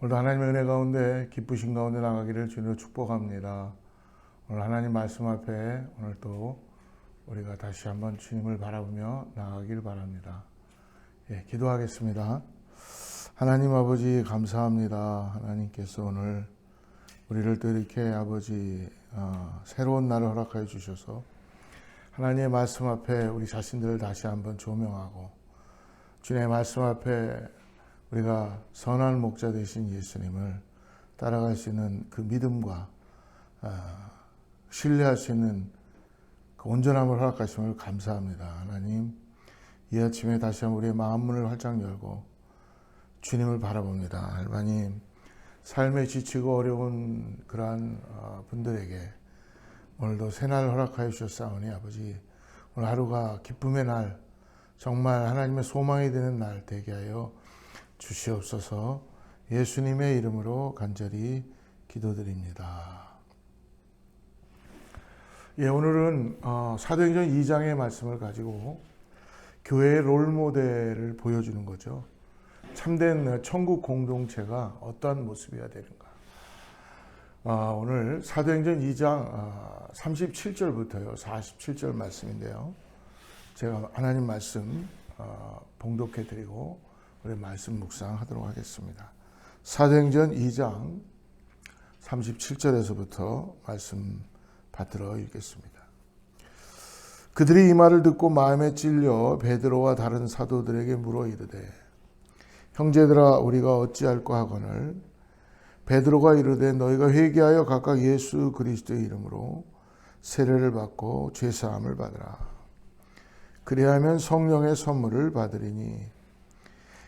오늘도 하나님의 은혜 가운데 기쁘신 가운데 나가기를 주님으로 축복합니다. 오늘 하나님 말씀 앞에 오늘 또 우리가 다시 한번 주님을 바라보며 나가길 바랍니다. 예, 기도하겠습니다. 하나님 아버지 감사합니다. 하나님께서 오늘 우리를 또 이렇게 아버지 어, 새로운 날을 허락하여 주셔서 하나님의 말씀 앞에 우리 자신들을 다시 한번 조명하고 주님의 말씀 앞에 우리가 선한 목자 되신 예수님을 따라갈 수 있는 그 믿음과 아, 신뢰할 수 있는 그 온전함을 허락하심을 감사합니다. 하나님, 이 아침에 다시 한번 우리의 마음 문을 활짝 열고 주님을 바라봅니다. 하나님, 삶에 지치고 어려운 그러한 어, 분들에게 오늘도 새날 허락하여 주셨사오니 아버지 오늘 하루가 기쁨의 날 정말 하나님의 소망이 되는 날 되게 하여 주시옵소서 예수님의 이름으로 간절히 기도드립니다. 예, 오늘은 어, 사도행전 2장의 말씀을 가지고 교회의 롤 모델을 보여주는 거죠. 참된 천국 공동체가 어떠한 모습이어야 되는가. 아, 오늘 사도행전 2장 아, 37절부터요. 47절 말씀인데요. 제가 하나님 말씀 어, 봉독해 드리고 우리 말씀 묵상하도록 하겠습니다. 사도행전 2장 37절에서부터 말씀 받들어 읽겠습니다. 그들이 이 말을 듣고 마음에 찔려 베드로와 다른 사도들에게 물어 이르되 형제들아 우리가 어찌할까 하거늘 베드로가 이르되 너희가 회개하여 각각 예수 그리스도의 이름으로 세례를 받고 죄 사함을 받으라. 그리하면 성령의 선물을 받으리니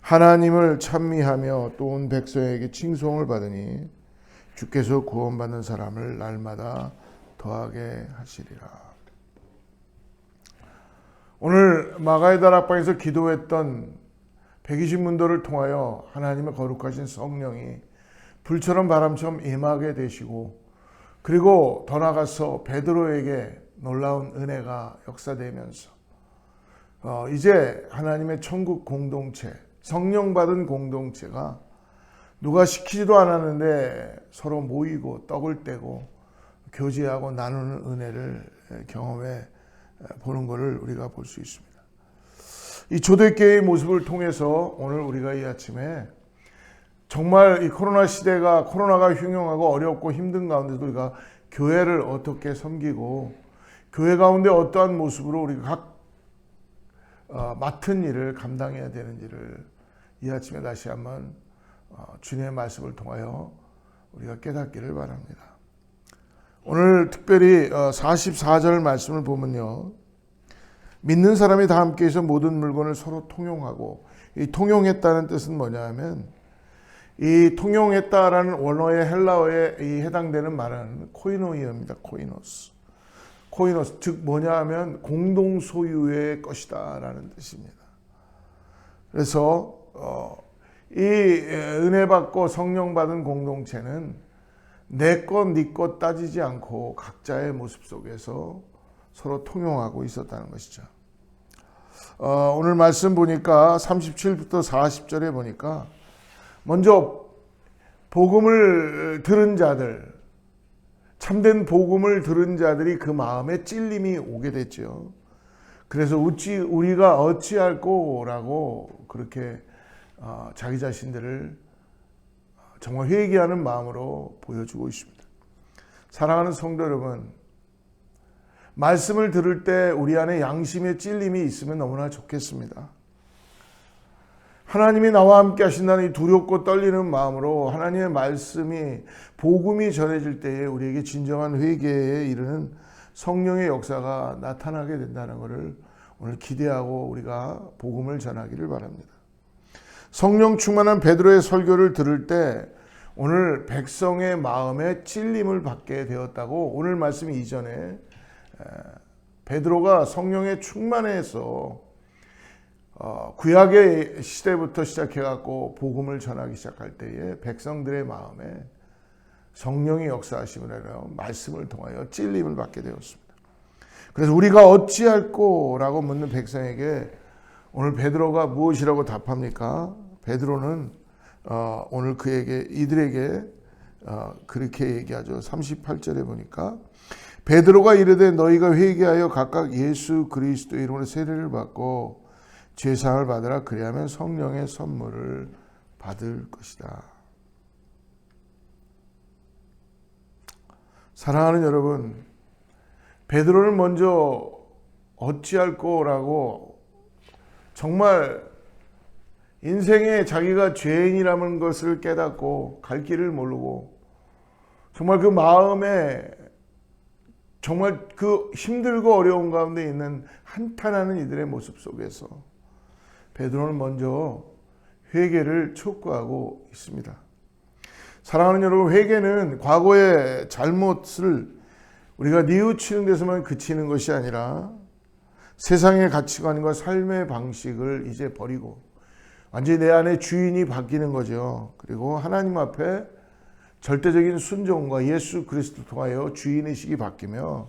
하나님을 찬미하며 또 온 백성에게 칭송을 받으니 주께서 구원받는 사람을 날마다 더하게 하시리라. 오늘 마가의 다락방에서 기도했던 120문도를 통하여 하나님의 거룩하신 성령이 불처럼 바람처럼 임하게 되시고 그리고 더 나아가서 베드로에게 놀라운 은혜가 역사되면서 어, 이제 하나님의 천국 공동체 성령 받은 공동체가 누가 시키지도 않았는데 서로 모이고 떡을 떼고 교제하고 나누는 은혜를 경험해 보는 것을 우리가 볼 수 있습니다. 이 초대교회의 모습을 통해서 오늘 우리가 이 아침에 정말 이 코로나 시대가 코로나가 흉흉하고 어렵고 힘든 가운데도 우리가 교회를 어떻게 섬기고 교회 가운데 어떠한 모습으로 우리가 각 어, 맡은 일을 감당해야 되는지를 이 아침에 다시 한번 어, 주님의 말씀을 통하여 우리가 깨닫기를 바랍니다. 오늘 특별히 어, 44절 말씀을 보면요. 믿는 사람이 다 함께 해서 모든 물건을 서로 통용하고 이 통용했다는 뜻은 뭐냐 하면 이 통용했다라는 원어의 헬라어에 이 해당되는 말은 코이노이어입니다. 코이노스. 코이노스 즉 뭐냐 하면 공동 소유의 것이다라는 뜻입니다. 그래서 어, 이 은혜 받고 성령 받은 공동체는 내 것, 네 것 따지지 않고 각자의 모습 속에서 서로 통용하고 있었다는 것이죠. 어, 오늘 말씀 보니까 37부터 40절에 보니까 먼저 복음을 들은 자들, 참된 복음을 들은 자들이 그 마음에 찔림이 오게 됐죠. 그래서 우찌 우리가 어찌할꼬라고 그렇게 어, 자기 자신들을 정말 회개하는 마음으로 보여주고 있습니다. 사랑하는 성도 여러분, 말씀을 들을 때 우리 안에 양심의 찔림이 있으면 너무나 좋겠습니다. 하나님이 나와 함께 하신다는 이 두렵고 떨리는 마음으로 하나님의 말씀이 복음이 전해질 때에 우리에게 진정한 회개에 이르는 성령의 역사가 나타나게 된다는 것을 오늘 기대하고 우리가 복음을 전하기를 바랍니다. 성령 충만한 베드로의 설교를 들을 때 오늘 백성의 마음에 찔림을 받게 되었다고 오늘 말씀 이전에 베드로가 성령에 충만해서 어, 구약의 시대부터 시작해갖고 복음을 전하기 시작할 때에 백성들의 마음에 성령의 역사하심을 말씀을 통하여 찔림을 받게 되었습니다. 그래서 우리가 어찌할꼬라고 묻는 백성에게 오늘 베드로가 무엇이라고 답합니까? 베드로는 어, 오늘 그에게 이들에게 어, 그렇게 얘기하죠. 38절에 보니까 베드로가 이르되 너희가 회개하여 각각 예수 그리스도 이름으로 세례를 받고 죄사함을 받으라 그리하면 성령의 선물을 받을 것이다. 사랑하는 여러분, 베드로는 먼저 어찌할 거라고 정말 인생에 자기가 죄인이라는 것을 깨닫고 갈 길을 모르고 정말 그 마음에 정말 그 힘들고 어려운 가운데 있는 한탄하는 이들의 모습 속에서 베드로는 먼저 회개를 촉구하고 있습니다. 사랑하는 여러분, 회개는 과거의 잘못을 우리가 뉘우치는 데서만 그치는 것이 아니라 세상의 가치관과 삶의 방식을 이제 버리고 완전히 내 안에 주인이 바뀌는 거죠. 그리고 하나님 앞에 절대적인 순종과 예수 그리스도 통하여 주인의식이 바뀌며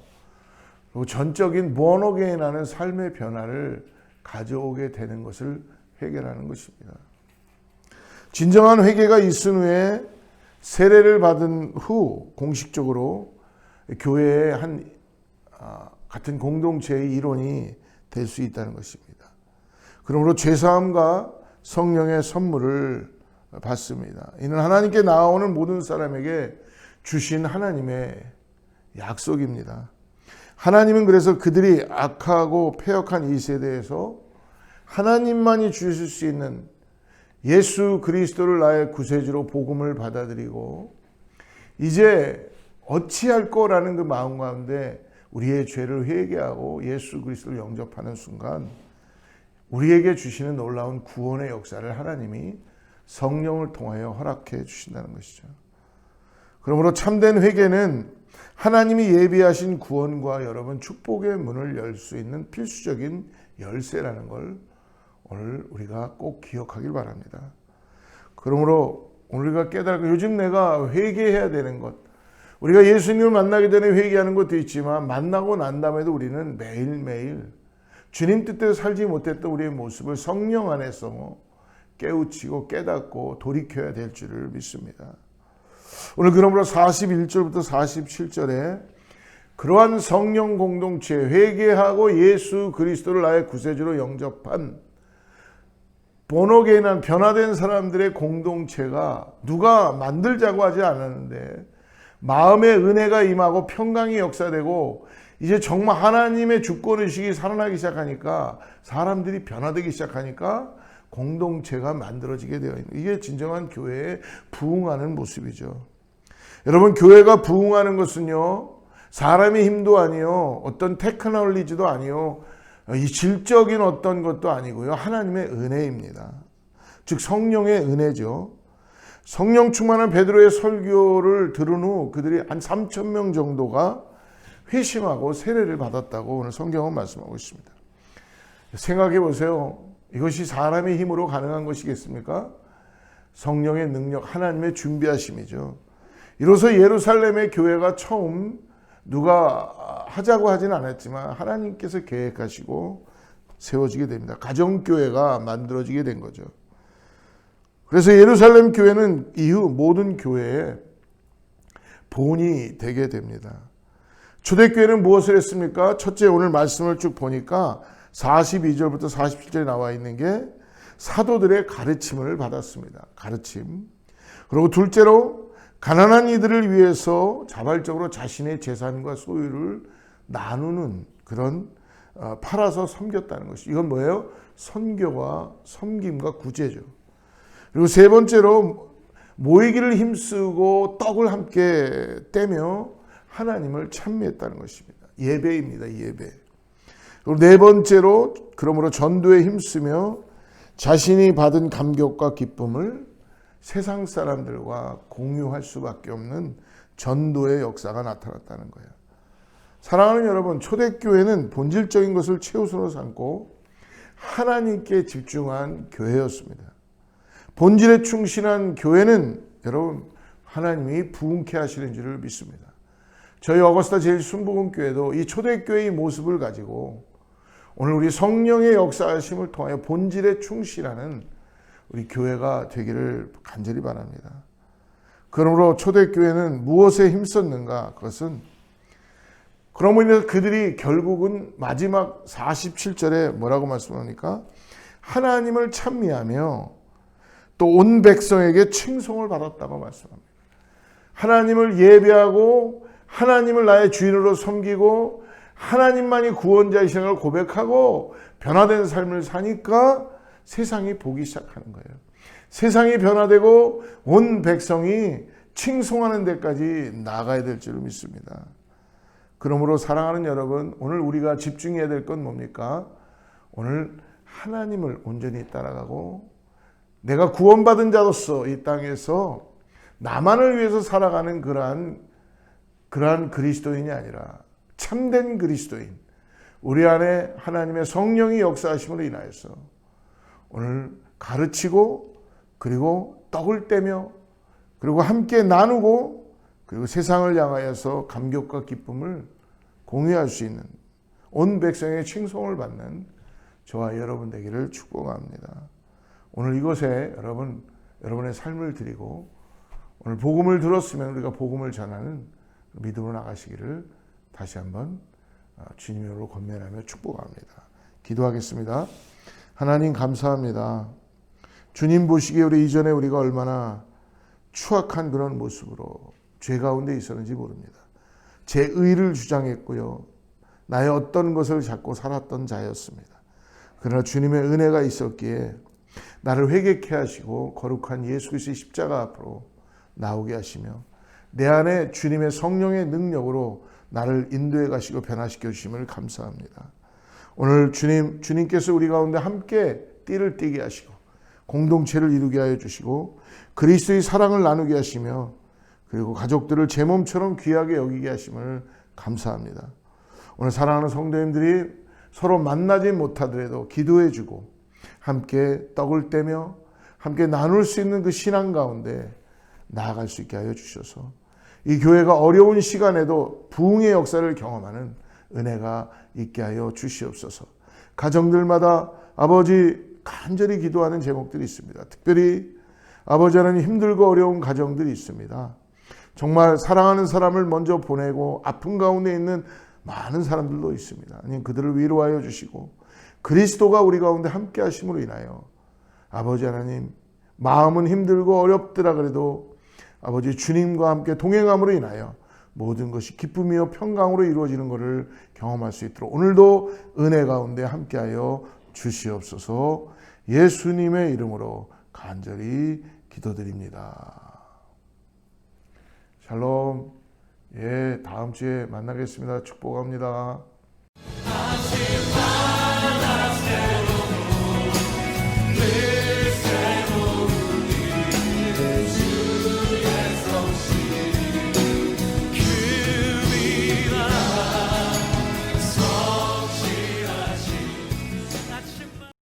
그리고 전적인 번호게인하는 삶의 변화를 가져오게 되는 것을 회개라는 것입니다. 진정한 회개가 있은 후에 세례를 받은 후 공식적으로 교회의 한 아, 같은 공동체의 일원이 될 수 있다는 것입니다. 그러므로 죄사함과 성령의 선물을 받습니다. 이는 하나님께 나오는 모든 사람에게 주신 하나님의 약속입니다. 하나님은 그래서 그들이 악하고 폐역한 이 세대에서 하나님만이 주실 수 있는 예수 그리스도를 나의 구세주로 복음을 받아들이고 이제 어찌할 거라는 그 마음 가운데 우리의 죄를 회개하고 예수 그리스도를 영접하는 순간 우리에게 주시는 놀라운 구원의 역사를 하나님이 성령을 통하여 허락해 주신다는 것이죠. 그러므로 참된 회개는 하나님이 예비하신 구원과 여러분 축복의 문을 열 수 있는 필수적인 열쇠라는 걸 오늘 우리가 꼭 기억하길 바랍니다. 그러므로 우리가 깨달고 요즘 내가 회개해야 되는 것 우리가 예수님을 만나게 되는 회개하는 것도 있지만 만나고 난 다음에도 우리는 매일매일 주님 뜻대로 살지 못했던 우리의 모습을 성령 안에서 깨우치고 깨닫고 돌이켜야 될 줄을 믿습니다. 오늘 그러므로 41절부터 47절에 그러한 성령 공동체 회개하고 예수 그리스도를 나의 구세주로 영접한 본어게인한 변화된 사람들의 공동체가 누가 만들자고 하지 않았는데 마음의 은혜가 임하고 평강이 역사되고 이제 정말 하나님의 주권 의식이 살아나기 시작하니까 사람들이 변화되기 시작하니까 공동체가 만들어지게 되어 있는 이게 진정한 교회의 부흥하는 모습이죠. 여러분 교회가 부흥하는 것은요 사람의 힘도 아니요 어떤 테크놀리지도 아니요 이 질적인 어떤 것도 아니고요 하나님의 은혜입니다. 즉 성령의 은혜죠. 성령 충만한 베드로의 설교를 들은 후 그들이 한 3천 명 정도가 회심하고 세례를 받았다고 오늘 성경은 말씀하고 있습니다. 생각해 보세요. 이것이 사람의 힘으로 가능한 것이겠습니까? 성령의 능력, 하나님의 준비하심이죠. 이로써 예루살렘의 교회가 처음 누가 하자고 하진 않았지만 하나님께서 계획하시고 세워지게 됩니다. 가정교회가 만들어지게 된 거죠. 그래서 예루살렘 교회는 이후 모든 교회의 본이 되게 됩니다. 초대교회는 무엇을 했습니까? 첫째 오늘 말씀을 쭉 보니까 42절부터 47절에 나와 있는 게 사도들의 가르침을 받았습니다. 가르침. 그리고 둘째로 가난한 이들을 위해서 자발적으로 자신의 재산과 소유를 나누는 그런 어, 팔아서 섬겼다는 것이 이건 뭐예요? 선교와 섬김과 구제죠. 그리고 세 번째로 모이기를 힘쓰고 떡을 함께 떼며 하나님을 찬미했다는 것입니다. 예배입니다. 예배. 그리고 네 번째로 그러므로 전도에 힘쓰며 자신이 받은 감격과 기쁨을 세상 사람들과 공유할 수밖에 없는 전도의 역사가 나타났다는 거예요. 사랑하는 여러분, 초대교회는 본질적인 것을 최우선으로 삼고 하나님께 집중한 교회였습니다. 본질에 충실한 교회는 여러분 하나님이 부흥케 하시는 줄을 믿습니다. 저희 어거스타 제일 순복음교회도 이 초대교회의 모습을 가지고 오늘 우리 성령의 역사하심을 통하여 본질에 충실하는 우리 교회가 되기를 간절히 바랍니다. 그러므로 초대교회는 무엇에 힘썼는가? 그것은 그러므로 인해서 그들이 결국은 마지막 47절에 뭐라고 말씀합니까? 하나님을 찬미하며 또 온 백성에게 칭송을 받았다고 말씀합니다. 하나님을 예배하고 하나님을 나의 주인으로 섬기고 하나님만이 구원자이신 걸 고백하고 변화된 삶을 사니까 세상이 보기 시작하는 거예요. 세상이 변화되고 온 백성이 칭송하는 데까지 나가야 될 줄을 믿습니다. 그러므로 사랑하는 여러분, 오늘 우리가 집중해야 될 건 뭡니까? 오늘 하나님을 온전히 따라가고 내가 구원받은 자로서 이 땅에서 나만을 위해서 살아가는 그러한 그러한 그리스도인이 아니라 참된 그리스도인 우리 안에 하나님의 성령이 역사하심으로 인하여서 오늘 가르치고 그리고 떡을 떼며 그리고 함께 나누고 그리고 세상을 향하여서 감격과 기쁨을 공유할 수 있는 온 백성의 칭송을 받는 저와 여러분 되기를 축복합니다. 오늘 이곳에 여러분 여러분의 삶을 드리고 오늘 복음을 들었으면 우리가 복음을 전하는 믿음으로 나가시기를 다시 한번 어, 주님으로 건면하며 축복합니다. 기도하겠습니다. 하나님 감사합니다. 주님 보시기에 우리 이전에 우리가 얼마나 추악한 그런 모습으로 죄 가운데 있었는지 모릅니다. 제 의를 주장했고요. 나의 어떤 것을 잡고 살았던 자였습니다. 그러나 주님의 은혜가 있었기에 나를 회개케 하시고 거룩한 예수 그리스도의 십자가 앞으로 나오게 하시며 내 안에 주님의 성령의 능력으로 나를 인도해 가시고 변화시켜 주심을 감사합니다. 오늘 주님 주님께서 우리 가운데 함께 띠를 띠게 하시고 공동체를 이루게 하여 주시고 그리스도의 사랑을 나누게 하시며 그리고 가족들을 제 몸처럼 귀하게 여기게 하심을 감사합니다. 오늘 사랑하는 성도님들이 서로 만나지 못하더라도 기도해 주고 함께 떡을 떼며 함께 나눌 수 있는 그 신앙 가운데 나아갈 수 있게 하여 주셔서 이 교회가 어려운 시간에도 부흥의 역사를 경험하는 은혜가 있게 하여 주시옵소서. 가정들마다 아버지 간절히 기도하는 제목들이 있습니다. 특별히 아버지 하나님 힘들고 어려운 가정들이 있습니다. 정말 사랑하는 사람을 먼저 보내고 아픈 가운데 있는 많은 사람들도 있습니다. 아니 그들을 위로하여 주시고 그리스도가 우리 가운데 함께 하심으로 인하여 아버지 하나님 마음은 힘들고 어렵더라 그래도 아버지 주님과 함께 동행함으로 인하여 모든 것이 기쁨이요 평강으로 이루어지는 것을 경험할 수 있도록 오늘도 은혜 가운데 함께하여 주시옵소서 예수님의 이름으로 간절히 기도드립니다. 샬롬. 예, 다음 주에 만나겠습니다. 축복합니다.